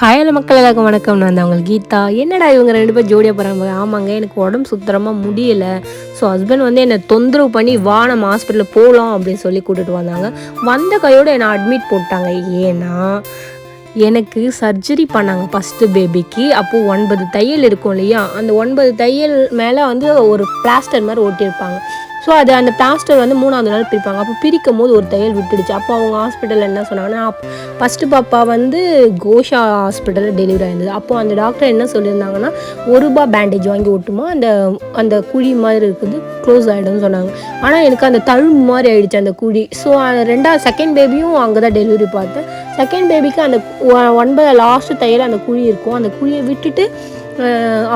ஹாயில் மக்கள் எல்லாருக்கும் வணக்கம். நான் அவங்க கீதா. என்னடா இவங்க ரெண்டு பேர் ஜோடியாக போகிறாங்க ஆமாங்க எனக்கு உடம்பு சுத்தரமாக முடியலை. ஸோ ஹஸ்பண்ட் வந்து என்னை தொந்தரவு பண்ணி வா நம்ம ஹாஸ்பிட்டலில் போகலாம் அப்படின்னு சொல்லி கூட்டிகிட்டு வந்தாங்க. வந்த கையோடு என்னை அட்மிட் போட்டாங்க. ஏன்னா எனக்கு சர்ஜரி பண்ணாங்க ஃபஸ்ட்டு பேபிக்கு அப்போது ஒன்பது தையல் இருக்கும் இல்லையா? அந்த ஒன்பது தையல் மேலே வந்து ஒரு பிளாஸ்டர் மாதிரி ஓட்டியிருப்பாங்க ஸோ அது அந்த பிளாஸ்டர் வந்து மூணாவது நாள் பிரிப்பாங்க. அப்போ பிரிக்கும் போது ஒரு தையல் விட்டுடுச்சு. அப்போ அவங்க ஹாஸ்பிட்டலில் என்ன சொன்னாங்கன்னா ஃபஸ்ட்டு பாப்பா வந்து கோஷா ஹாஸ்பிட்டலில் டெலிவரி ஆயிருந்தது. அப்போது அந்த டாக்டர் என்ன சொல்லியிருந்தாங்கன்னா ஒரு ரூபா பேண்டேஜ் வாங்கி ஓட்டுமா அந்த அந்த குழி மாதிரி இருக்குது க்ளோஸ் ஆகிடும்னு சொன்னாங்க. ஆனால் எனக்கு அந்த தழும்பு மாதிரி ஆகிடுச்சு அந்த குழி. ஸோ ரெண்டாவது செகண்ட் பேபியும் அங்கே தான் டெலிவரி பார்த்தேன். செகண்ட் பேபிக்கு அந்த ஒன்பது லாஸ்ட்டு தையல் அந்த குழி இருக்கும். அந்த குழியை விட்டுட்டு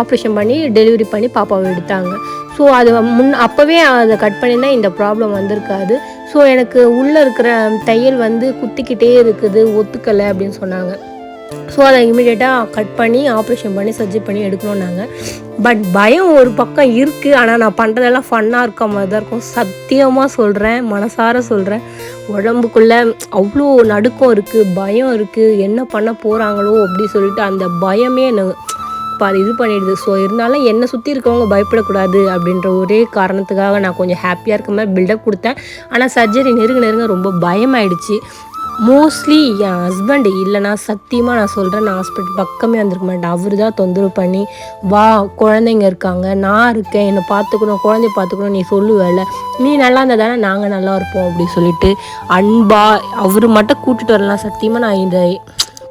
ஆப்ரேஷன் பண்ணி டெலிவரி பண்ணி பாப்பாவை எடுத்தாங்க. ஸோ அது முன் அப்போவே அதை கட் பண்ணினா இந்த ப்ராப்ளம் வந்திருக்காது. ஸோ எனக்கு உள்ளே இருக்கிற தையல் வந்து குத்திக்கிட்டே இருக்குது ஒத்துக்கலை அப்படின்னு சொன்னாங்க. ஸோ அதை இமீடியட்டாக கட் பண்ணி ஆப்ரேஷன் பண்ணி சர்ஜரி பண்ணி எடுக்கணுன்னாங்க பட் பயம் ஒரு பக்கம் இருக்குது ஆனால் நான் பண்ணுறதெல்லாம் ஃபன்னாக இருக்க மாதிரி தான் இருக்கும் சத்தியமாக சொல்கிறேன் மனசார சொல்கிறேன் உடம்புக்குள்ளே அவ்வளோ நடுக்கம் இருக்குது பயம் இருக்குது என்ன பண்ண போகிறாங்களோ அப்படி சொல்லிட்டு அந்த பயமே எனக்கு அது இது பண்ணிடுது. ஸோ இருந்தாலும் என்னை சுற்றி இருக்கவங்க பயப்படக்கூடாது அப்படின்ற ஒரே காரணத்துக்காக நான் கொஞ்சம் ஹாப்பியாக இருக்க மாதிரி பில்டப் கொடுத்தேன். ஆனால் சர்ஜரி நெருங்க நெருங்க ரொம்ப பயமாயிடுச்சு. மோஸ்ட்லி என் ஹஸ்பண்ட் இல்லைனா சத்தியமாக நான் சொல்கிறேன் நான் ஹாஸ்பிட்டல் பக்கமே வந்திருக்க மாட்டேன். அவர் தான் தொந்தரவு பண்ணி வா குழந்தைங்க இருக்காங்க நான் இருக்கேன் என்னை பார்த்துக்கணும் குழந்தைய பார்த்துக்கணும் நீ சொல்லுவேல நீ நல்லா இருந்தால் தானே நாங்கள் நல்லா இருப்போம் அப்படி சொல்லிட்டு அன்பா அவர் மட்டும் கூட்டிகிட்டு வரலாம். சத்தியமாக நான் இந்த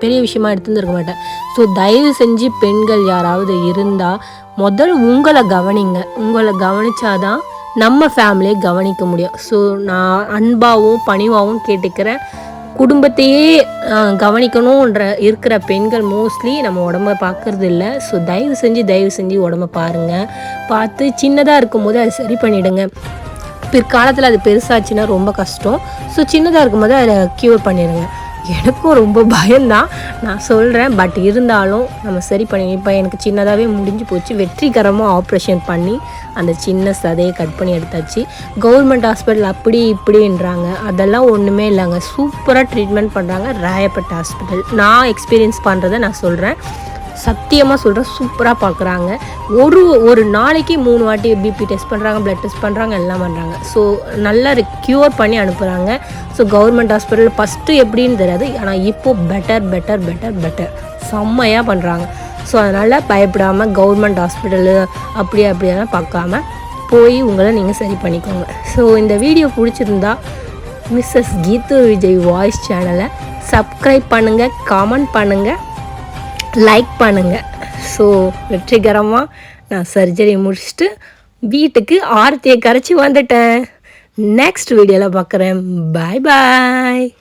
பெரிய விஷயமா எடுத்துருந்துருக்க மாட்டேன். ஸோ தயவு செஞ்சு பெண்கள் யாராவது இருந்தால் முதல் உங்களை கவனிங்க. உங்களை கவனிச்சாதான் நம்ம ஃபேமிலியை கவனிக்க முடியும். ஸோ நான் அன்பாகவும் பணிவாகவும் கேட்டுக்கிறேன். குடும்பத்தையே கவனிக்கணுன்ற இருக்கிற பெண்கள் மோஸ்ட்லி நம்ம உடம்ப பார்க்கறது இல்லை. ஸோ தயவு செஞ்சு தயவு செஞ்சு உடம்ப பாருங்கள் பார்த்து சின்னதாக இருக்கும்போது அதை சரி பண்ணிவிடுங்க பிற்காலத்தில் அது பெருசாச்சுன்னா ரொம்ப கஷ்டம். ஸோ சின்னதாக இருக்கும்போது அதை க்யூர் பண்ணிடுங்க. எனக்கும் ரொம்ப பயம்தான். நான் சொல்கிறேன் பட் இருந்தாலும் நம்ம சரி பண்ணி இப்போ எனக்கு சின்னதாகவே முடிஞ்சு போச்சு. வெற்றிகரமாக ஆப்ரேஷன் பண்ணி அந்த சின்ன சதையை கட் பண்ணி எடுத்தாச்சு. கவர்மெண்ட் ஹாஸ்பிட்டல் அப்படி இப்படின்றாங்க. அதெல்லாம் ஒன்றுமே இல்லைங்க. சூப்பராக ட்ரீட்மெண்ட் பண்ணுறாங்க ராயப்பட்ட ஹாஸ்பிட்டல் நான் எக்ஸ்பீரியன்ஸ் பண்ணுறதை நான் சொல்கிறேன் சத்தியமாக சொல்கிறேன் சூப்பராக பார்க்குறாங்க ஒரு ஒரு நாளைக்கு மூணு வாட்டி பிபி டெஸ்ட் பண்ணுறாங்க ப்ளட் டெஸ்ட் பண்ணுறாங்க எல்லாம் பண்ணுறாங்க ஸோ நல்லா க்யூர் பண்ணி அனுப்புகிறாங்க ஸோ கவர்மெண்ட் ஹாஸ்பிட்டலில் ஃபஸ்ட்டு எப்படின்னு தெரியாது. ஆனால் இப்போது பெட்டர் பெட்டர் பெட்டர் பெட்டர் செம்மையாக பண்ணுறாங்க ஸோ அதனால் பயப்படாமல் கவர்மெண்ட் ஹாஸ்பிட்டலு அப்படி அப்படியெல்லாம் பார்க்காம போய் உங்களை நீங்கள் சரி பண்ணிக்கோங்க. ஸோ இந்த வீடியோ பிடிச்சிருந்தா மிஸ்ஸஸ் கீத்து விஜய் வாய்ஸ் சேனலை சப்ஸ்கிரைப் பண்ணுங்கள் காமெண்ட் பண்ணுங்கள் லைக் பண்ணுங்கள் ஸோ வெற்றிகரமாக நான் சர்ஜரி முடிச்சுட்டு வீட்டுக்கு ஆர்த்தியை கரைச்சி வந்துட்டேன். நெக்ஸ்ட் வீடியோவில் பார்க்குறேன் பாய் பாய்